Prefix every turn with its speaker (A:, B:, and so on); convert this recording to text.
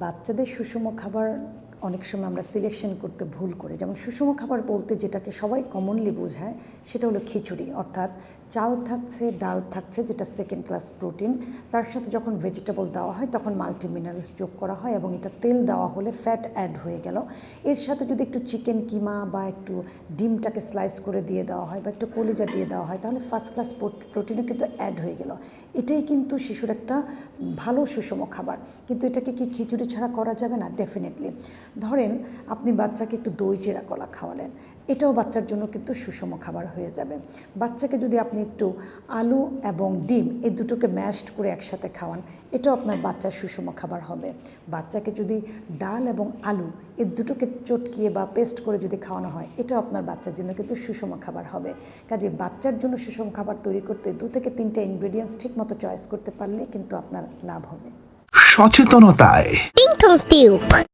A: বাচ্চাদের সুষম খাবার অনেক সময় আমরা সিলেকশন করতে ভুল করি। যেমন সুষম খাবার বলতে যেটাকে সবাই কমনলি বোঝায়, সেটা হলো খিচুড়ি। অর্থাৎ চাল থাকছে, ডাল থাকছে, যেটা সেকেন্ড ক্লাস প্রোটিন তার সাথে যখন ভেজিটেবল দেওয়া হয়, তখন মাল্টি মিনারেলস যোগ করা হয় এবং এটা তেল দেওয়া হলে ফ্যাট অ্যাড হয়ে গেল। এর সাথে যদি একটু চিকেন কিমা বা একটু ডিমটাকে স্লাইস করে দিয়ে দেওয়া হয় বা একটু কলিজা দিয়ে দেওয়া হয়, তাহলে ফার্স্ট ক্লাস প্রোটিনও কিন্তু অ্যাড হয়ে গেল। এটাই কিন্তু শিশুর একটা ভালো সুষম খাবার। কিন্তু এটাকে কি খিচুড়ি ছাড়া করা যাবে না? ডেফিনেটলি ধরেন আপনি বাচ্চাকে একটু দই চেরা কলা খাওয়ালেন এটাও বাচ্চার জন্য কিন্তু সুষম খাবার হয়ে যাবে। বাচ্চাকে যদি আপনি একটু আলু এবং ডিম এই দুটোকে ম্যাশড করে একসাথে খাওয়ান এটাও আপনার বাচ্চার সুষম খাবার হবে। বাচ্চাকে যদি ডাল এবং আলু এই দুটোকে চটকিয়ে বা পেস্ট করে যদি খাওয়ানো হয় এটাও আপনার বাচ্চার জন্য কিন্তু সুষম খাবার হবে। কাজে বাচ্চার জন্য সুষম খাবার তৈরি করতে দু থেকে তিনটে ইনগ্রেডিয়েন্টস ঠিক মতো চয়েস করতে পারলে কিন্তু আপনার লাভ হবে।
B: সচেতনতায়।
C: Tube.